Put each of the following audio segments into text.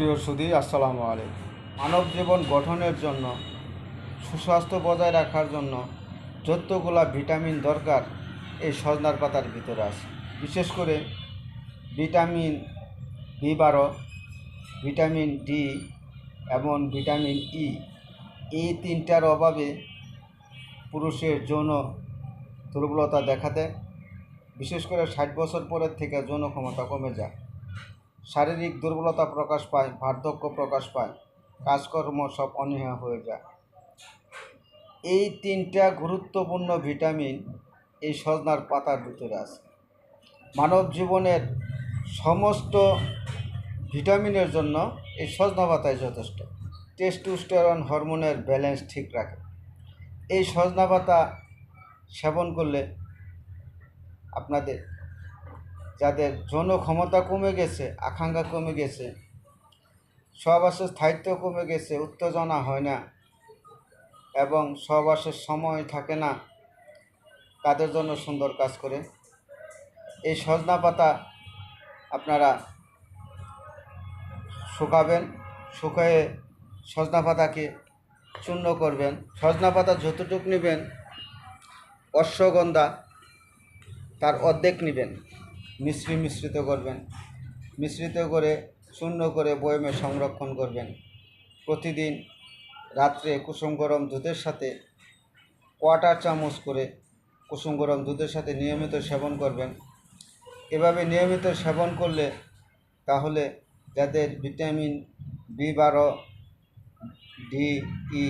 প্রিয় সুদী আসসালামু আলাইকুম। মানব জীবন গঠনের জন্য, সুস্বাস্থ্য বজায় রাখার জন্য যতগুলা ভিটামিন দরকার, এই সজনার পাতার ভিতরে আছে। বিশেষ করে ভিটামিন বি বারো, ভিটামিন ডি এবং ভিটামিন ই। এই তিনটার অভাবে পুরুষের যৌন দুর্বলতা দেখা দেয় বিশেষ করে ষাট বছর পরের থেকে যৌন ক্ষমতা কমে যায়। শারীরিক দুর্বলতা প্রকাশ পায় বার্ধক্য প্রকাশ পায়, কাজকর্ম সব অনীহা হয়ে যায়। এই তিনটা গুরুত্বপূর্ণ ভিটামিন এই সজনার পাতার ভিতরে আছে। মানব জীবনের সমস্ত ভিটামিনের জন্য এই সজনা পাতাই যথেষ্ট। টেস্টোস্টেরন হরমোনের ব্যালেন্স ঠিক রাখে। এই সজনা পাতা সেবন করলে আপনাদের যাদের যৌন ক্ষমতা কমে গেছে, আকাঙ্ক্ষা কমে গেছে সহবাসের স্থায়িত্ব কমে গেছে, উত্তেজনা হয় না এবং সহবাসের সময় থাকে না, তাদের জন্য সুন্দর কাজ করে। এই সজনা পাতা আপনারা শুকাবেন, শুকিয়ে সজনা পাতাকে চূর্ণ করবেন। সজনা পাতা যতটুক নেবেন, অশ্বগন্ধা তার অর্ধেক নেবেন। মিশ্রি মিশ্রিত করবেন। মিশ্রিত করে শূন্য করে বয়মে সংরক্ষণ করবেন। প্রতিদিন রাত্রে কুসুম গরম দুধের সাথে কোয়াটার চামচ করে কুসুম গরম দুধের সাথে নিয়মিত সেবন করবেন। এভাবে নিয়মিত সেবন করলে তাহলে যাদের ভিটামিন বি বারো, ডি, ই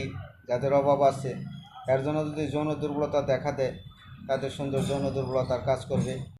যাদের অভাব আছে এর জন্য যদি যৌন দুর্বলতা দেখা দেয়, তাদের সুন্দর যৌন দুর্বলতার কাজ করবে।